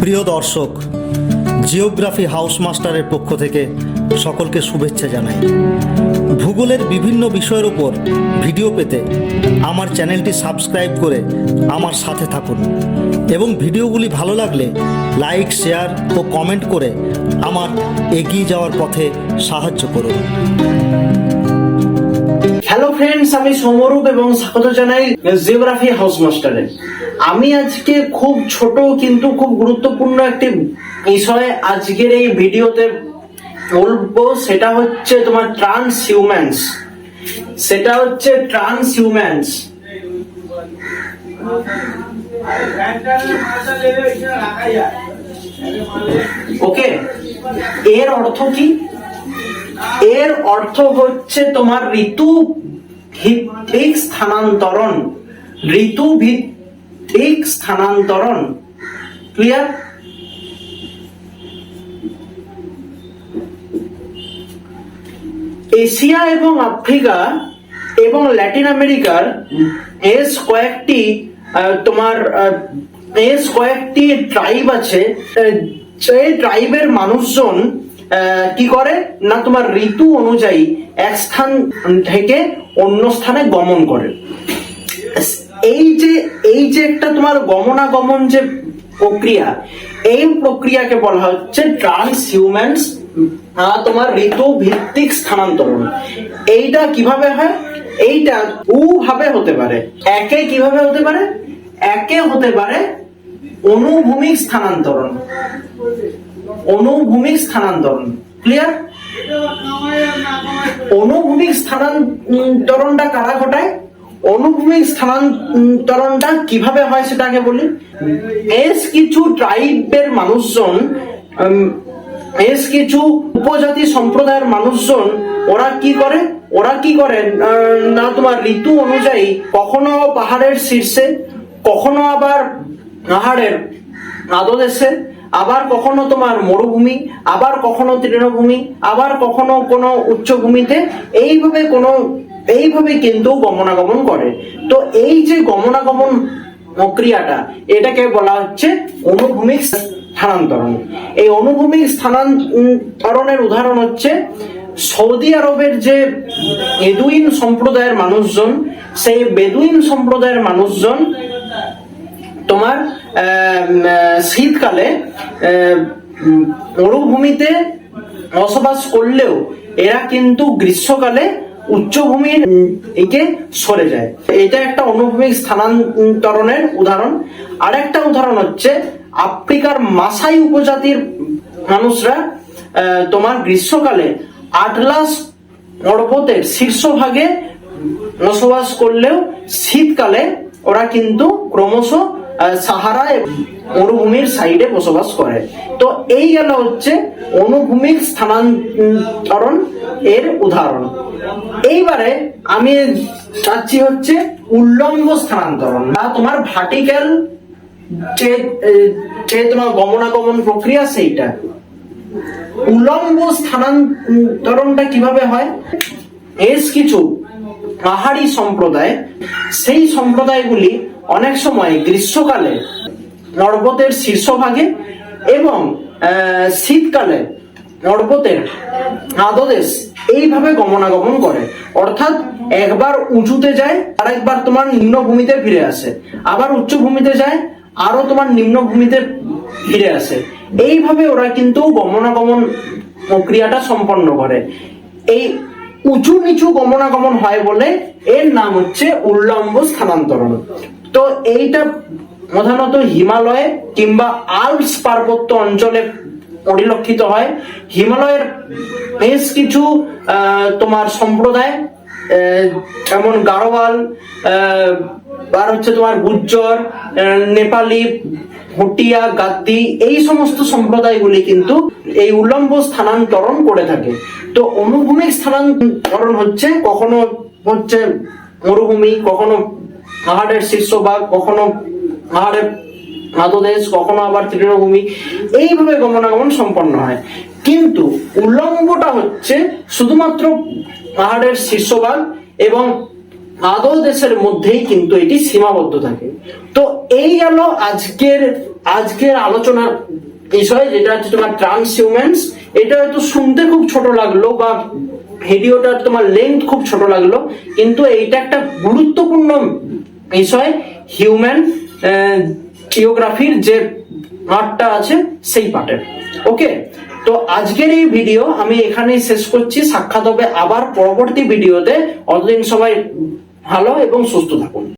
প্রিয় দর্শক, geography house মাস্টারের পক্ষ থেকে সকলকে শুভেচ্ছা জানাই। ভূগোলের বিভিন্ন বিষয়ের উপর ভিডিও পেতে আমার চ্যানেলটি সাবস্ক্রাইব করে আমার সাথে থাকুন এবং ভিডিওগুলি ভালো লাগলে লাইক, শেয়ার ও কমেন্ট করে আমার এগিয়ে যাওয়ার পথে সাহায্য করুন। হ্যালো ফ্রেন্ডস আমি সমরূপ এবং স্বাগত জানাই জিওগ্রাফি হাউস মাস্টারে আমি আজকে খুব ছোট কিন্তু খুব গুরুত্বপূর্ণ একটি বিষয়ে আজকের এই ভিডিওতে বলব, সেটা হচ্ছে তোমার ট্রান্স হিউম্যান্স সেটা হচ্ছে ট্রান্স হিউম্যান্স ওকে এর অর্থ কি? এর অর্থ হচ্ছে তোমার ঋতু ভিত্তিক স্থানান্তরণ। ঋতু ভিত্তিক স্থানান্তরণ। ক্লিয়ার এশিয়া এবং আফ্রিকা এবং ল্যাটিন আমেরিকার বেশ কয়েকটি তোমার বেশ কয়েকটি ট্রাইব আছে। সেই ট্রাইবের মানুষজন কি করে? না, তোমার ঋতু অনুযায়ী এক স্থান থেকে অন্য স্থানে গমন করে। এই যে এই যে একটা তোমার গমনাগমন যে প্রক্রিয়া, এই প্রক্রিয়াকে বলা হচ্ছে ট্রান্স হিউম্যানস তোমার ঋতু ভিত্তিক স্থানান্তরণ। এইটা কীভাবে হয়? এইটা দু ভাবে হতে পারে। একে কীভাবে হতে পারে? একে হতে পারে অনুভূমিক স্থানান্তরণ। অনুভূমিক স্থানান্তরণ। ক্লিয়ার অনুভূমিক স্থানান্তরণটা কারা ঘটায়? অনুভূমিক স্থানান্তরণটা কীভাবে হয় সেটা আগে বলি? বেশ কিছু ট্রাইবের মানুষজন বেশ কিছু উপজাতি সম্প্রদায়ের মানুষজন, ওরা কি করে? ওরা কি করে? না, তোমার ঋতু অনুযায়ী কখনো পাহাড়ের শীর্ষে, কখনো আবার পাহাড়ের আদদেশে আবার কখনো তোমার মরুভূমি, আবার কখনো তৃণভূমি, আবার কখনো কোনো উচ্চভূমিতে, এইভাবে কোনো, এইভাবে কিন্তু গমনাগমন করে। তো এই যে গমনাগমন প্রক্রিয়াটা, এটাকে বলা হচ্ছে অনুভূমিক স্থানান্তরণ। এই অনুভূমিক স্থানান্তরণের উদাহরণ হচ্ছে, সৌদি আরবের যে বেদুইন সম্প্রদায়ের মানুষজন, সেই বেদুইন সম্প্রদায়ের মানুষজন তোমার শীতকালে মরুভূমিতে বসবাস করলেও এরা কিন্তু গ্রীষ্মকালে উচ্চভূমির দিকে সরে যায়। এটা একটা অনুভূমিক স্থানান্তরণের উদাহরণ। আরেকটা উদাহরণ হচ্ছে, আফ্রিকার মাসাই উপজাতির মানুষরা তোমার গ্রীষ্মকালে আটলাস পর্বতের শীর্ষভাগে বসবাস করলেও শীতকালে ওরা কিন্তু ক্রমশ সাহারা মরুভূমির সাইডে বসবাস করে। তো এই গেল হচ্ছে অনুভূমিক স্থানান্তরণ এর উদাহরণ। এইবারে আমি চাচ্ছি হচ্ছে উল্লম্ব স্থানান্তরণ বা তোমার ভার্টিক্যাল যে তোমার গমনাগমন প্রক্রিয়া সেইটা। উলম্ব স্থানান্তরণটা কীভাবে হয়? বেশ কিছু পাহাড়ি সম্প্রদায়, সেই সম্প্রদায়গুলি অনেক সময় গ্রীষ্মকালে পর্বতের শীর্ষভাগে এবং শীতকালে পর্বতের আদদেশ এইভাবে গমনাগমন করে। অর্থাৎ একবার উঁচুতে যায় আর একবার তোমার নিম্নভূমিতে ফিরে আসে। আবার উচ্চভূমিতে যায় আরও তোমার নিম্নভূমিতে ফিরে আসে। এইভাবে ওরা কিন্তু গমনাগমন প্রক্রিয়াটা সম্পন্ন করে। এই উঁচু নিচু গমনাগমন হয় বলে এর নাম হচ্ছে উল্লম্ব স্থানান্তরণ। তো এইটা প্রধানত হিমালয়ে কিংবা আল্পস পার্বত্য অঞ্চলে পরিলক্ষিত হয়। হিমালয়ের বেশ কিছু তোমার সম্প্রদায় যেমন গারোয়াল আর হচ্ছে তোমার গুজ্জর নেপালি, ভুটিয়া, গাদ্দি, এই সমস্ত সম্প্রদায়গুলি কিন্তু এই উল্লম্ব স্থানান্তরণ করে থাকে। তো অনুভূমিক স্থানান্তরণ হচ্ছে কখনো হচ্ছে মরুভূমি, কখনো পাহাড়ের শীর্ষভাগ কখনো পাহাড়ের মাদদেশ, কখনো আবার তৃণভূমি। এইভাবে গমনাগমন সম্পন্ন হয়। কিন্তু উল্লম্বটা হচ্ছে শুধুমাত্র পাহাড়ের শীর্ষভাগ এবং আদৌ দেশের মধ্যেই কিন্তু এটি সীমাবদ্ধ থাকে। তো এই গেল আজকের আজকের আলোচনার বিষয়, যেটা হচ্ছে তোমার ট্রান্স হিউম্যানস এটা হয়তো শুনতে খুব ছোট লাগল বা ভিডিওটা তোমার লেন্থ খুব ছোট লাগল, কিন্তু এইটা একটা গুরুত্বপূর্ণ বিষয় হিউম্যান জিওগ্রাফির যে পার্টটা আছে সেই পার্টের ওকে তো আজকের এই ভিডিও আমি এখানেই শেষ করছি। সাক্ষাৎ হবে আবার পরবর্তী ভিডিওতে অতদিন সবাই ভালো এবং সুস্থ থাকুন।